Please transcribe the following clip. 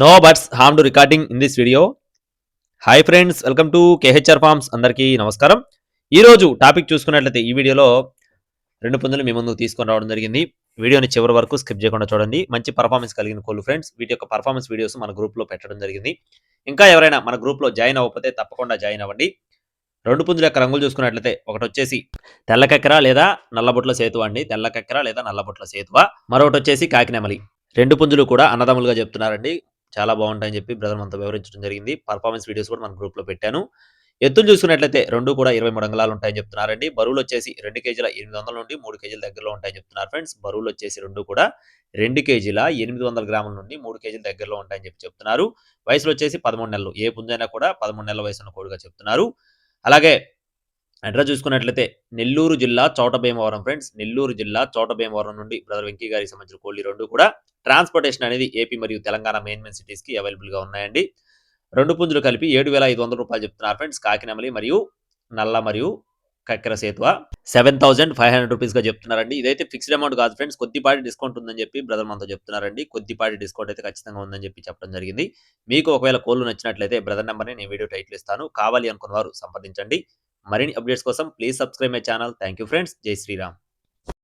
No birds harm to recording in this video hi friends welcome to KHR farms అందరికీ నమస్కారం. ఈరోజు topic చూసుకున్నట్లయితే ఈ వీడియోలో రెండు పుంజులు మీ ముందు తీసుకొని రావడం జరిగింది. వీడియోని చివరి వరకు స్కిప్ చేయకుండా చూడండి. మంచి పర్ఫార్మెన్స్ కలిగిన కోళ్ళు ఫ్రెండ్స్ వీటి యొక్క పర్ఫార్మెన్స్ వీడియోస్ మన గ్రూప్లో పెట్టడం జరిగింది. ఇంకా ఎవరైనా మన గ్రూప్లో జాయిన్ అవ్వకపోతే తప్పకుండా జాయిన్ అవ్వండి. రెండు పుంజుల యొక్క రంగులు చూసుకున్నట్లయితే ఒకటి వచ్చేసి తెల్లకెక్కర లేదా నల్లబొట్ల సేతువ అండి? తెల్లకెక్కర లేదా నల్లబొట్ల సేతువ? మరొకటి వచ్చేసి కాకినెమలి రెండు పుంజులు కూడా అన్నదమ్ములుగా చెప్తున్నారండి. చాలా బాగుంటాయని చెప్పి బ్రదర్ మనతో వివరించడం జరిగింది. పర్ఫార్మెన్స్ వీడియోస్ కూడా మన గ్రూప్లో పెట్టాను. ఎత్తులు చూసుకున్నట్లయితే రెండు కూడా ఇరవై మూడు అంగళాలు ఉంటాయని చెప్తున్నారండి. బరువులు వచ్చేసి రెండు కేజీల ఎనిమిది వందల నుండి మూడు కేజీల దగ్గరలో ఉంటాయని చెప్తున్నారు ఫ్రెండ్స్. బరువులు వచ్చేసి రెండు కూడా రెండు కేజీల ఎనిమిది వందల గ్రాముల నుండి మూడు కేజీల దగ్గరలో ఉంటాయని చెప్పి చెప్తున్నారు. వయసులు వచ్చేసి పదమూడు నెలలు. ఏ పుంజైనా కూడా పదమూడు నెలల వయసు ఉన్న కోడిగా చెప్తున్నారు. అలాగే అడ్రస్ చూసుకున్నట్లయితే నెల్లూరు జిల్లా చోటభీమవరం ఫ్రెండ్స్ నెల్లూరు జిల్లా చోటభీమవరం నుండి బ్రదర్ వెంకీ గారికి సంబంధించిన కోళ్ళు రెండు కూడా ట్రాన్స్పోర్టేషన్ అనేది ఏపీ మరియు తెలంగాణ మెయిన్ మెయిన్ సిటీస్కి అవైలబుల్గా ఉన్నాయండి. రెండు పుంజులు కలిపి ఏడు వేల ఐదు వందల రూపాయలు చెప్తున్నారు ఫ్రెండ్స్ కాకినమలి మరియు నల్ల మరియు కక్కెర సేతువ సెవెన్ థౌసండ్ ఫైవ్ హండ్రెడ్ రూపీస్గా చెప్తున్నారండి. ఇదైతే ఫిక్స్డ్ అమౌంట్ కాదు ఫ్రెండ్స్ కొద్దిపాటి డిస్కౌంట్ ఉందని చెప్పి బ్రదర్ మనతో చెప్తున్నారండి. కొద్దిపాటి డిస్కౌంట్ అయితే ఖచ్చితంగా ఉందని చెప్పి చెప్పడం జరిగింది. మీకు ఒకవేళ కోళ్ళు నచ్చినట్లయితే బ్రదర్ నెంబర్ని నేను వీడియో టైటిల్ ఇస్తాను. కావాలి అనుకున్న వారు సంప్రదించండి. మరిన్ని అప్డేట్స్ కోసం please subscribe my channel thank you friends జై శ్రీరామ్